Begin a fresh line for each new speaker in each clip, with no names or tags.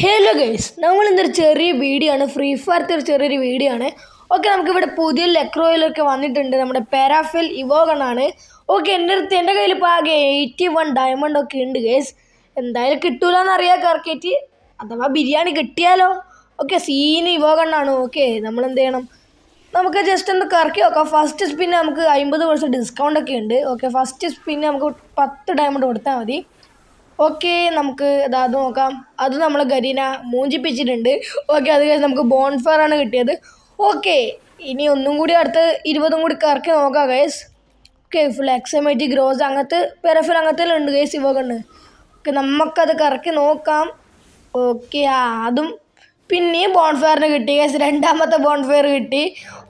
Hello guys നമ്മൾ ഇന്നൊരു ചെറിയ വീഡിയോ ആണ്. ഫ്രീ ഫയർത്തെ ഒരു ചെറിയൊരു വീഡിയോ ആണ്. ഓക്കെ നമുക്കിവിടെ പുതിയ ലെക്രോയിലൊക്കെ വന്നിട്ടുണ്ട്. നമ്മുടെ പാരാഫിൽ ഇവോഗണാണ് ഓക്കെ എന്റെ അടുത്ത് എന്റെ കയ്യിൽ ഇപ്പോൾ ആകെ എയ്റ്റി വൺ ഡയമണ്ട് ഒക്കെ ഉണ്ട് ഗൈസ് എന്തായാലും കിട്ടൂലെന്ന് അറിയാം കറക്കേറ്റ് അഥവാ ബിരിയാണി കിട്ടിയാലോ? ഓക്കെ സീന് ഇവോഗണ്ണാണ് ഓക്കെ നമ്മൾ എന്ത് ചെയ്യണം? നമുക്ക് ജസ്റ്റ് ഒന്ന് കറക്കി നോക്കാം. ഫസ്റ്റ് സ്പിന്നെ നമുക്ക് അമ്പത് പെർസെന്റ് ഡിസ്കൗണ്ട് ഒക്കെ ഉണ്ട്. ഓക്കെ ഫസ്റ്റ് സ്പിന്നെ നമുക്ക് പത്ത് ഡയമണ്ട് കൊടുത്താൽ മതി. ഓക്കെ നമുക്ക് ഇതാ അത് നോക്കാം. അത് നമ്മൾ ഗരീന മൂഞ്ചിപ്പിച്ചിട്ടുണ്ട്. ഓക്കെ അത് കഴിഞ്ഞ് നമുക്ക് ബോൺഫയർ ആണ് കിട്ടിയത്. ഓക്കെ ഇനി ഒന്നും കൂടി അടുത്ത് ഇരുപതും കൂടി കറക്കി നോക്കാം ഗൈസ് ഓക്കെ ഫുൾ എക്സമേറ്റി ഗ്രോസ് അങ്ങനത്തെ പെരഫിൽ അങ്ങനത്തെ ഉണ്ട് ഗൈസ് ഇവകണ്ട് ഓക്കെ നമുക്കത് കറക്കി നോക്കാം. ഓക്കെ അതും പിന്നെയും ബോൺഫയറിന് കിട്ടി ഗൈസ് രണ്ടാമത്തെ ബോൺഫയർ കിട്ടി.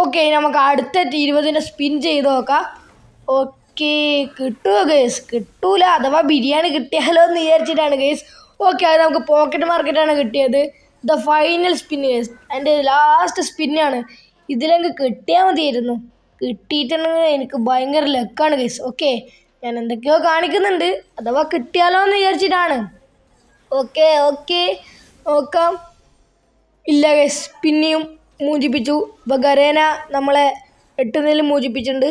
ഓക്കെ നമുക്ക് അടുത്ത ഇരുപതിനെ സ്പിൻ ചെയ്ത് നോക്കാം. ഓക്കെ കിട്ടുമോ ഗേസ് കിട്ടൂല. അഥവാ ബിരിയാണി കിട്ടിയാലോ എന്ന് വിചാരിച്ചിട്ടാണ് ഗേസ് ഓക്കെ അത് നമുക്ക് പോക്കറ്റ് മാർക്കറ്റാണ് കിട്ടിയത്. ദ ഫൈനൽ സ്പിൻ ഗേസ് എന്റെ ലാസ്റ്റ് സ്പിന്നാണ് ഇതിലെങ്കിൽ കിട്ടിയാൽ മതിയായിരുന്നു. കിട്ടിയിട്ടുണ്ടെങ്കിൽ എനിക്ക് ഭയങ്കര ലക്കാണ് ഗേസ് ഓക്കെ ഞാൻ എന്തൊക്കെയോ കാണിക്കുന്നുണ്ട്. അഥവാ കിട്ടിയാലോ എന്ന് വിചാരിച്ചിട്ടാണ്. ഓക്കെ ഓക്കെ നോക്കാം. ഇല്ല ഗൈസ് പിന്നെയും മൂചിപ്പിച്ചു ഇപ്പോൾ ഗരേന നമ്മളെ എട്ട് നില മൂജിപ്പിച്ചിട്ടുണ്ട്